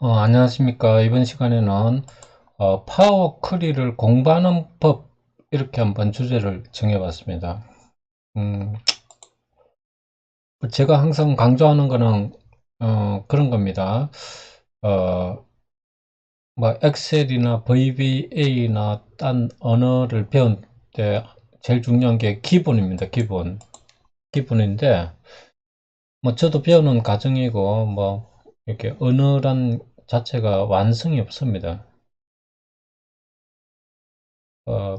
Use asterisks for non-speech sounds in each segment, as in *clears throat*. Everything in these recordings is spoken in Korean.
어, 안녕하십니까. 이번 시간에는 어, 파워 쿼리를 공부하는 법 이렇게 한번 주제를 정해 봤습니다. 음, 제가 항상 강조하는 거는 어, 그런 겁니다. 어, 뭐 엑셀이나 VBA나 딴 언어를 배울 때 제일 중요한 게 기본입니다. 기본. 기본인데 뭐 저도 배우는 과정이고 뭐 이렇게 언어란 자체가 완성이 없습니다. 어,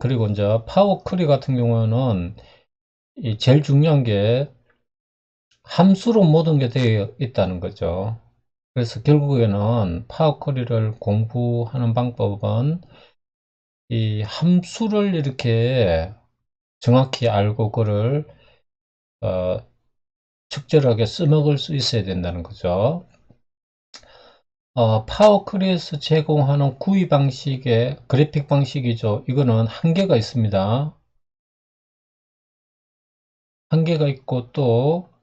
그리고 이제 파워 쿼리 같은 경우는 이 제일 중요한 게 함수로 모든 게 되어 있다는 거죠. 그래서 결국에는 파워 쿼리를 공부하는 방법은 이 함수를 이렇게 정확히 알고 그를 어, 적절하게 써먹을 수 있어야 된다는 거죠. 어, 파워크리에서 제공하는 구이 방식의 그래픽 방식이죠. 이거는 한계가 있습니다. 한계가 있고 또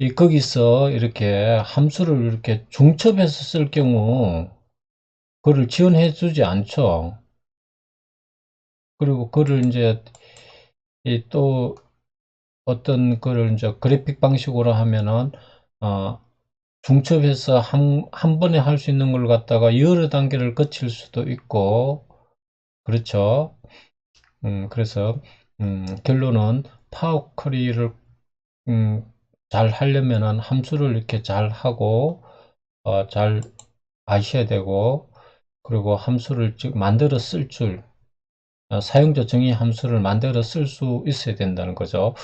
이 거기서 이렇게 함수를 이렇게 중첩해서 쓸 경우 그를 지원해 주지 않죠. 그리고 그를 이제 또 어떤 거를 이제 그래픽 방식으로 하면은 어, 중첩해서 한, 한 번에 할 수 있는 걸 갖다가 여러 단계를 거칠 수도 있고 그렇죠. 음, 그래서 음, 결론은 파워 쿼리를 음, 잘 하려면은 함수를 이렇게 잘 하고 어, 잘 아셔야 되고 그리고 함수를 즉 만들어 쓸줄 어, 사용자 정의 함수를 만들어 쓸 수 있어야 된다는 거죠.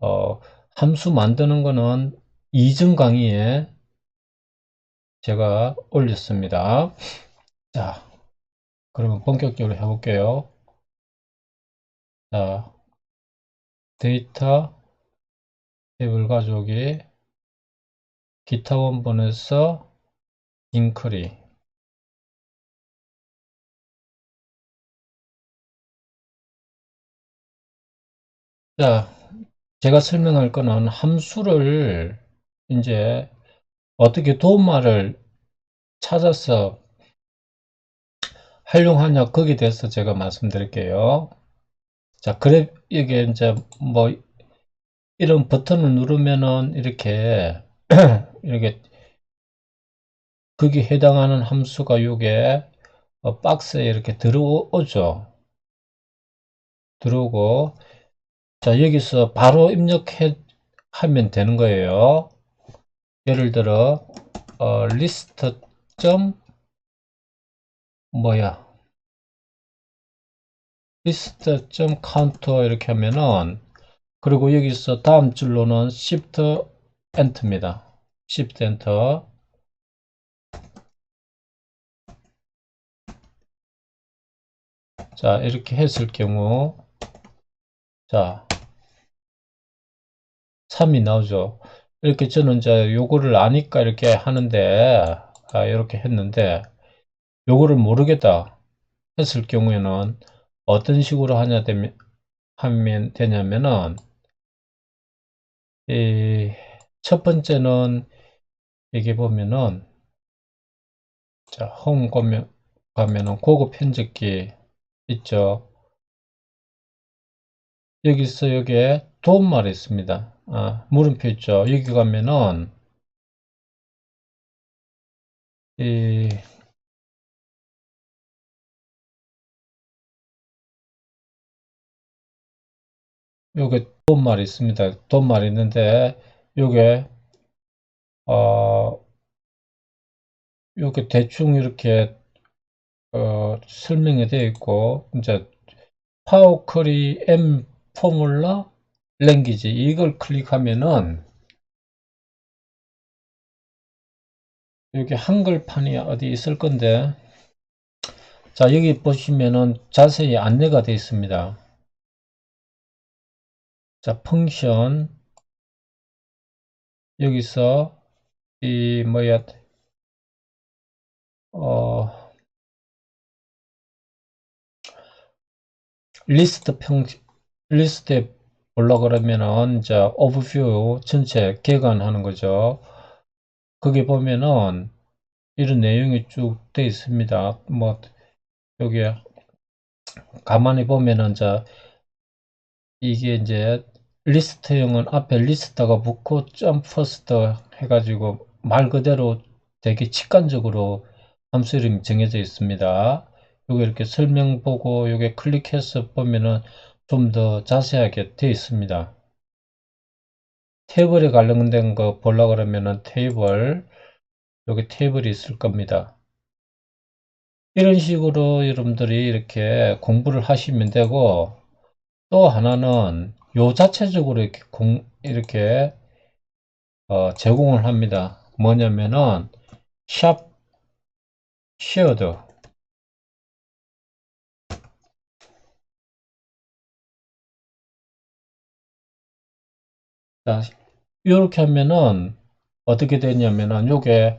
어, 함수 만드는 거는 이전 강의에 제가 올렸습니다. 자, 그러면 본격적으로 해볼게요. 자, 데이터 테이블 가져오기 기타 원본에서 인크리 자, 제가 설명할 거는 함수를 이제 어떻게 도움말을 찾아서 활용하냐 거기에 대해서 제가 말씀드릴게요. 자, 그래 이게 이제 뭐 이런 버튼을 누르면은 이렇게 *clears throat* 이렇게 거기 해당하는 함수가 요게 어, 박스에 이렇게 들어오죠. 들어오고 자 여기서 바로 입력해 하면 되는 거예요. 예를 들어 어, 리스트 점 뭐야 리스트 점 카운터 이렇게 하면은 그리고 여기서 다음 줄로는 Shift Enter입니다. Shift Enter 자 이렇게 했을 경우 자 3이 나오죠. 이렇게 저는 이제 요거를 아니까 이렇게 하는데 아, 이렇게 했는데 요거를 모르겠다 했을 경우에는 어떤 식으로 하냐 되면 하면 되냐면은 이 첫 번째는 여기 보면은 자, 홈 가면, 가면은 고급 편집기 있죠. 여기서 여기에 도움말이 있습니다. 아, 물음표 있죠. 여기 가면은 이 요게 도움말이 있습니다. 도움말이 있는데 요게 어 요게 대충 이렇게 어, 설명이 되어 있고 이제 파워 쿼리 M 포뮬라 랭귀지 이걸 클릭하면은 여기 한글판이 어디 있을 건데. 자 여기 보시면은 자세히 안내가 되어 있습니다. 자 펑션 여기서 이 뭐야? 어 리스트 평 리스트에 보려 그러면은 이제 오버뷰 전체 개관하는 거죠. 거기 보면은 이런 내용이 쭉 돼 있습니다. 뭐 여기 가만히 보면은 자 이게 이제 리스트형은 앞에 리스트가 붙고 점퍼스트 해가지고 말 그대로 되게 직관적으로 함수 이름이 정해져 있습니다. 여기 이렇게 설명 보고 여기 클릭해서 보면은 좀 더 자세하게 되어 있습니다. 테이블에 관련된 거 보려고 그러면은 테이블 여기 테이블이 있을 겁니다. 이런 식으로 여러분들이 이렇게 공부를 하시면 되고 또 하나는 요 자체적으로 이렇게 공, 이렇게 어, 제공을 합니다. 뭐냐면은 샵 자, 이렇게 하면은 어떻게 되냐면은 요게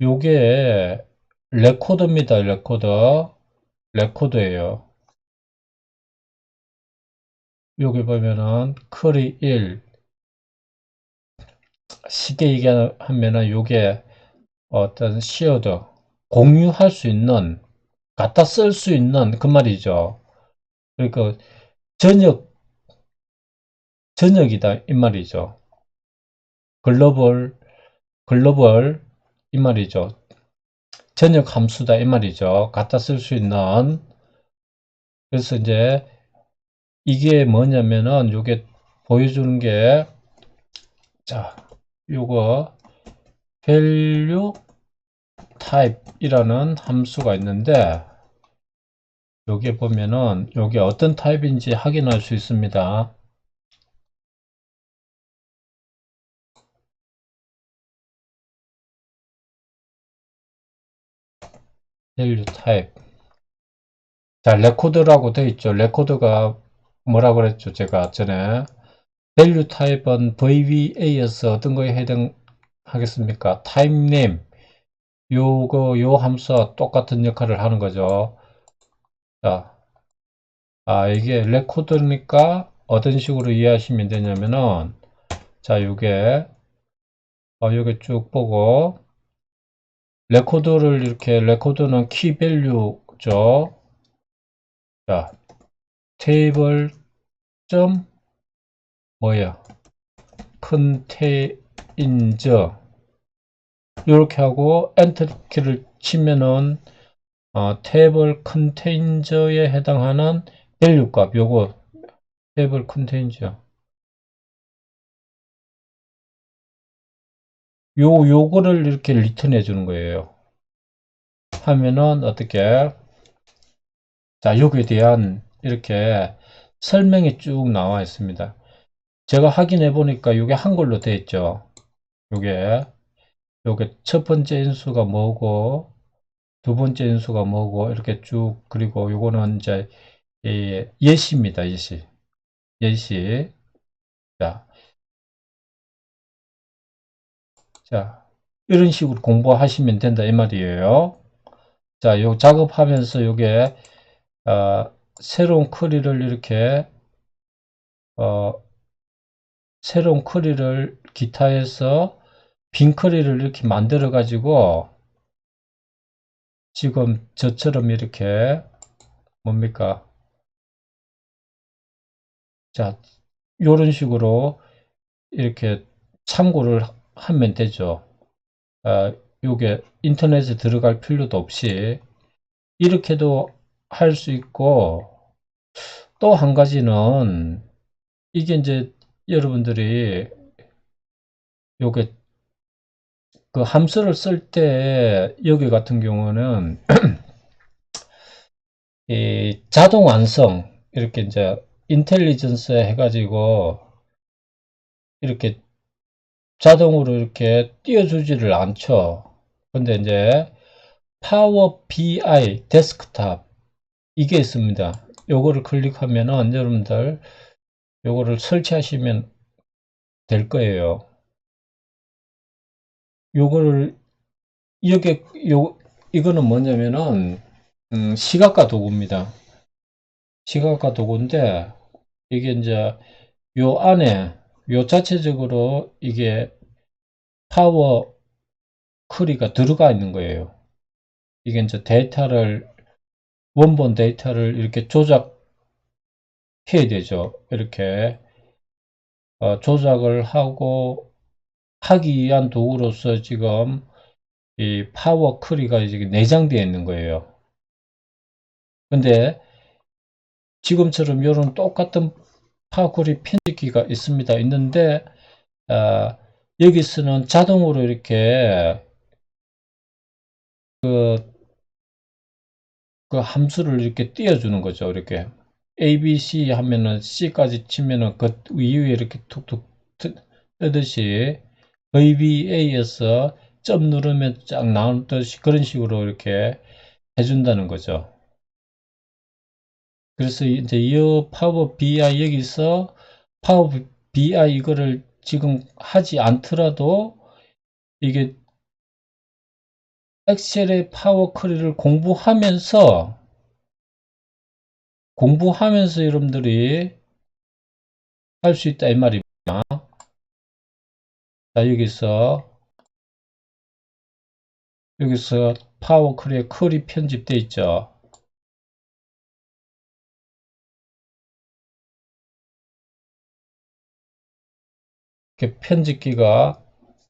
요게 레코드입니다. 레코드. 레코드예요. 여기 보면은 쿼리 1 쉽게 얘기하면은 요게 어떤 시어드 공유할 수 있는 갖다 쓸 수 있는 그 말이죠. 그러니까 전역 전역이다 이 말이죠. 글로벌 글로벌 이 말이죠. 전역 함수다 이 말이죠. 갖다 쓸 수 있는 그래서 이제 이게 뭐냐면은 요게 보여주는 게 자, 요거 value type이라는 함수가 있는데 여기에 보면은 요게 어떤 타입인지 확인할 수 있습니다. Value type 자 레코드라고 되어 있죠. 레코드가 뭐라 그랬죠? 제가 전에 value type은 VBA에서 어떤 거에 해당하겠습니까? time name 요거 요 함수와 똑같은 역할을 하는 거죠. 자, 아 이게 레코드니까 어떤 식으로 이해하시면 되냐면은 자 요게 어, 요게 쭉 보고 레코드를 이렇게 레코드는 키 밸류죠. 자 테이블 점 뭐야 컨테인저 이렇게 하고 엔터 키를 치면은 어, 테이블 컨테인저에 해당하는 밸류 값 요거 테이블 컨테인저 요 요거를 이렇게 리턴해 주는 거예요. 하면은 어떻게 자 여기에 대한 이렇게 설명이 쭉 나와 있습니다. 제가 확인해 보니까 이게 한글로 되어 있죠. 요게 요게 첫 번째 인수가 뭐고 두 번째 인수가 뭐고 이렇게 쭉 그리고 요거는 이제 이 예시입니다. 예시. 예시. 자. 자. 이런 식으로 공부하시면 된다 이 말이에요. 자, 요 작업하면서 요게 어, 새로운 쿼리를 이렇게 어, 새로운 쿼리를 기타에서 빈 쿼리를 이렇게 만들어 가지고 지금 저처럼 이렇게 뭡니까 자 이런 식으로 이렇게 참고를 하면 되죠. 아, 요게 인터넷에 들어갈 필요도 없이 이렇게도 할 수 있고 또 한 가지는 이게 이제 여러분들이 요게 그 함수를 쓸 때 여기 같은 경우는 *clears throat* 이 자동 완성 이렇게 이제 인텔리전스 해가지고 이렇게 자동으로 이렇게 띄워주지를 않죠. 근데 이제 파워 BI 데스크탑 이게 있습니다. 요거를 클릭하면은 여러분들 요거를 설치하시면 될 거예요. 요거를 여기 요 이거는 뭐냐면은 음, 시각과 도구입니다. 시각과 도구인데 이게 이제 요 안에 요 자체적으로 이게 파워 쿼리가 들어가 있는 거예요. 이게 이제 데이터를 원본 데이터를 이렇게 조작해야 되죠. 이렇게 어, 조작을 하고 하기 위한 도구로서 지금 이 파워 쿼리가 이제 내장되어 있는 거예요. 근데 지금처럼 이런 똑같은 파워 쿼리 편 집기가 있습니다. 있는데 어, 여기서는 자동으로 이렇게 그, 그 함수를 이렇게 띄워주는 거죠. 이렇게 A, B, C 하면은 C까지 치면은 그 이후에 이렇게 툭툭 뜨듯이 VBA에서 점 누르면 쫙 나오듯이 그런 식으로 이렇게 해준다는 거죠. 그래서 이제 이 파워 BI 여기서 파워 BI 이거를 지금 하지 않더라도 이게 엑셀의 파워 쿼리를 공부하면서 공부하면서 여러분들이 할 수 있다 이 말입니다. 자 여기서 여기서 파워 쿼리에 쿼리 편집되어 있죠. 이렇게 편집기가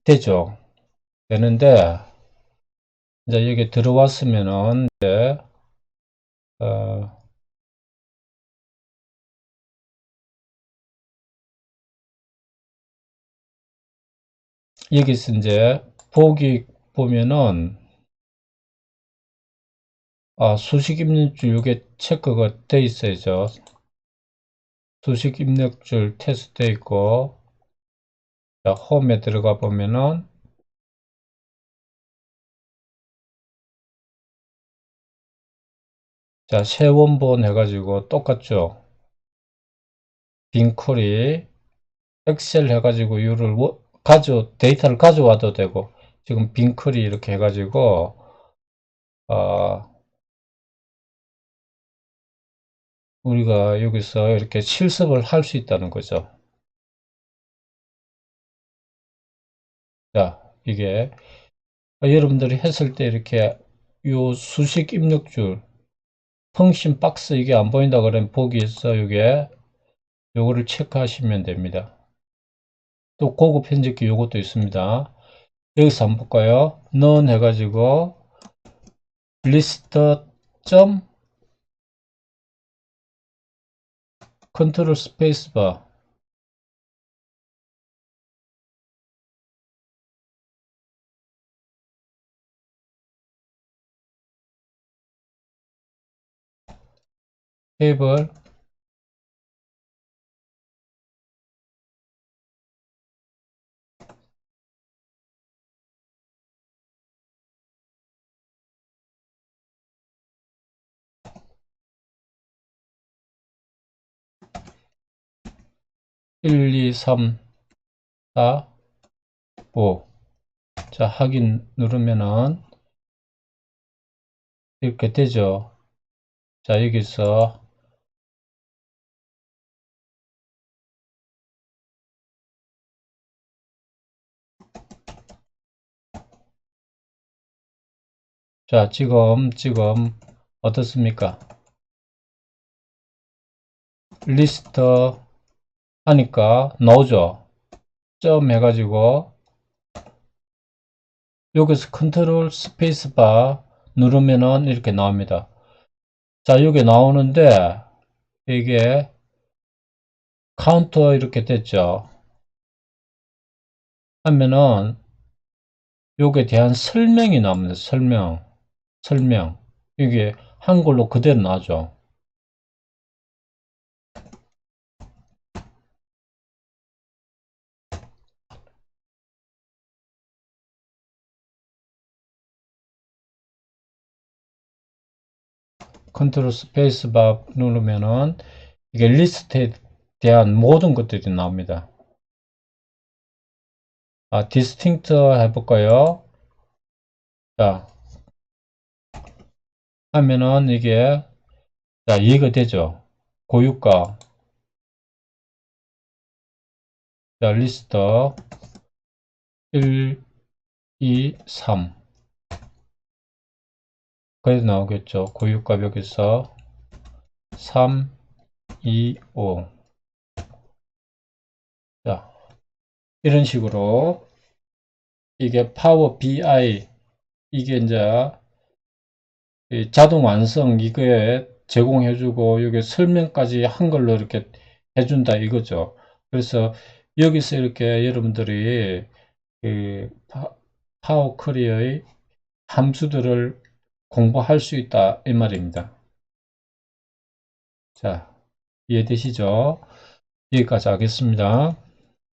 되죠. 되는데 이제 여기 들어왔으면은 이제 어, 여기서 이제 보기 보면은 아, 수식 입력줄 이게 체크가 돼 있어야죠. 수식 입력줄 테스트 돼 있고 자, 홈에 들어가 보면은 자, 새 원본 해가지고 똑같죠. 빈쿼리 엑셀 해가지고 이를 가져 데이터를 가져와도 되고 지금 빈쿼리 이렇게 해가지고 어, 우리가 여기서 이렇게 실습을 할 수 있다는 거죠. 자, 이게 여러분들이 했을 때 이렇게 요 수식 입력줄 펑션 박스 이게 안 보인다 그러면 보기에서 이게 요거를 체크하시면 됩니다. 또 고급 편집기 요것도 있습니다. 여기서 한번 볼까요? 넌 해가지고 리스트 점 컨트롤 스페이스 바 테이블 1, 2, 3, 4, 5. 자, 확인 누르면은 이렇게 되죠. 자, 여기서 자, 지금, 지금, 어떻습니까? 리스트 하니까 나오죠. 점 해가지고, 여기서 컨트롤 스페이스 바 누르면은 이렇게 나옵니다. 자, 여기 나오는데, 이게 카운터 이렇게 됐죠. 하면은, 요에 대한 설명이 나옵니다. 설명. 설명. 이게 한글로 그대로 나죠. 컨트롤 스페이스 바 누르면은 이게 리스트에 대한 모든 것들이 나옵니다. 아, 디스팅트 해볼까요? 자, 하면은 이게 자, 이해가 되죠? 고유가 자, 리스트 1, 2, 3. 그래도 나오겠죠. 고유값 여기서 3, 2, 5. 자, 이런 식으로 이게 파워 BI 이게 이제 이 자동 완성 이거에 제공해주고 여기 설명까지 한글로 이렇게 해준다 이거죠. 그래서 여기서 이렇게 여러분들이 그 파- 파워 커리어의 함수들을 공부할 수 있다 이 말입니다. 자, 이해되시죠? 여기까지 하겠습니다.